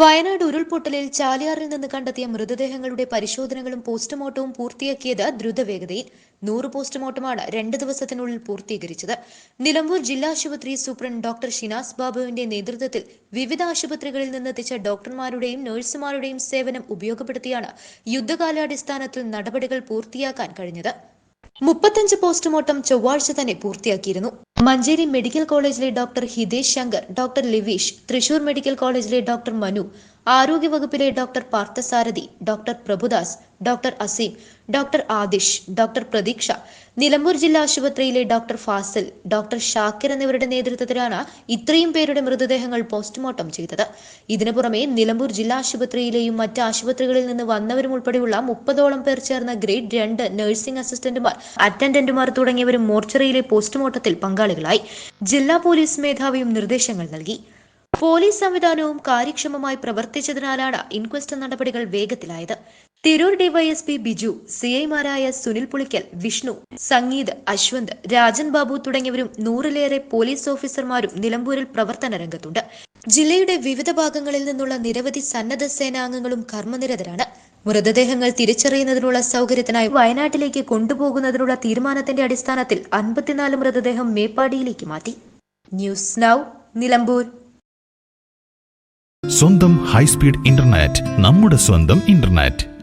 വയനാട് ഉരുൾപൊട്ടലിൽ ചാലിയാറിൽ നിന്ന് കണ്ടെത്തിയ മൃതദേഹങ്ങളുടെ പരിശോധനകളും പോസ്റ്റ്മോർട്ടവും പൂർത്തിയാക്കിയത് ദ്രുതവേഗതയിൽ. നൂറ് പോസ്റ്റ്മോർട്ടമാണ് രണ്ട് ദിവസത്തിനുള്ളിൽ പൂർത്തീകരിച്ചത്. നിലമ്പൂർ ജില്ലാ ആശുപത്രി സൂപ്രണ്ട് ഡോക്ടർ ഷിനാസ് ബാബുവിന്റെ നേതൃത്വത്തിൽ വിവിധ ആശുപത്രികളിൽ നിന്നെത്തിച്ച ഡോക്ടർമാരുടെയും നഴ്സുമാരുടെയും സേവനം ഉപയോഗപ്പെടുത്തിയാണ് യുദ്ധകാലാടിസ്ഥാനത്തിൽ നടപടികൾ പൂർത്തിയാക്കാൻ കഴിഞ്ഞത്. മുപ്പത്തഞ്ച് പോസ്റ്റ്മോർട്ടം ചൊവ്വാഴ്ച തന്നെ പൂർത്തിയാക്കിയിരുന്നു. മഞ്ചേരി മെഡിക്കൽ കോളേജിലെ doctor Hitesh Shankar doctor Livish Thrissur medical കോളേജിലെ doctor Manu ആരോഗ്യവകുപ്പിലെ doctor Parthasarathy doctor Prabhudas doctor Azeem doctor Adish doctor Pratheeksha Nilambur ജില്ലാ ആശുപത്രിയിലെ ഡോക്ടർ ഫാസിൽ ഡോക്ടർ ഷാക്കിർ എന്നിവരുടെ നേതൃത്വത്തിലാണ് ഇത്രയും പേരുടെ മൃതദേഹങ്ങൾ പോസ്റ്റ്മോർട്ടം ചെയ്തത്. ഇതിനു പുറമെ നിലമ്പൂർ ജില്ലാ ആശുപത്രിയിലെയും മറ്റ് ആശുപത്രികളിൽ നിന്ന് വന്നവരും ഉൾപ്പെടെയുള്ള മുപ്പതോളം പേർ ചേർന്ന ഗ്രേഡ് രണ്ട് നഴ്സിംഗ് അസിസ്റ്റന്റുമാർ അറ്റൻഡന്റുമാർ തുടങ്ങിയവരും മോർച്ചറിയിലെ പോസ്റ്റ്മോർട്ടത്തിൽ പങ്കാളികളായി. ജില്ലാ പോലീസ് മേധാവിയും നിർദ്ദേശങ്ങൾ നൽകി. പോലീസ് സംവിധാനവും കാര്യക്ഷമമായി പ്രവർത്തിച്ചതിനാലാണ് ഇൻക്വസ്റ്റ് നടപടികൾ വേഗത്തിലായത്. തിരൂർ ഡിവൈഎസ്പി ബിജു സി ഐമാരായ സുനിൽ പുളിക്കൽ വിഷ്ണു സംഗീത് അശ്വന്ത് രാജൻ ബാബു തുടങ്ങിയവരും നൂറിലേറെ പോലീസ് ഓഫീസർമാരും നിലമ്പൂരിൽ പ്രവർത്തന രംഗത്തുണ്ട്. ജില്ലയുടെ വിവിധ ഭാഗങ്ങളിൽ നിന്നുള്ള നിരവധി സന്നദ്ധ സേനാംഗങ്ങളും കർമ്മനിരതരാണ്. മൃതദേഹങ്ങൾ തിരിച്ചറിയുന്നതിനുള്ള സൗകര്യത്തിനായി വയനാട്ടിലേക്ക് കൊണ്ടുപോകുന്നതിനുള്ള തീരുമാനത്തിന്റെ അടിസ്ഥാനത്തിൽ അൻപത്തിനാല് മൃതദേഹം മേപ്പാടിയിലേക്ക് മാറ്റി. News now Nilambur. സ്വന്തം ഹൈസ്പീഡ് ഇന്റർനെറ്റ് നമ്മുടെ സ്വന്തം ഇന്റർനെറ്റ്.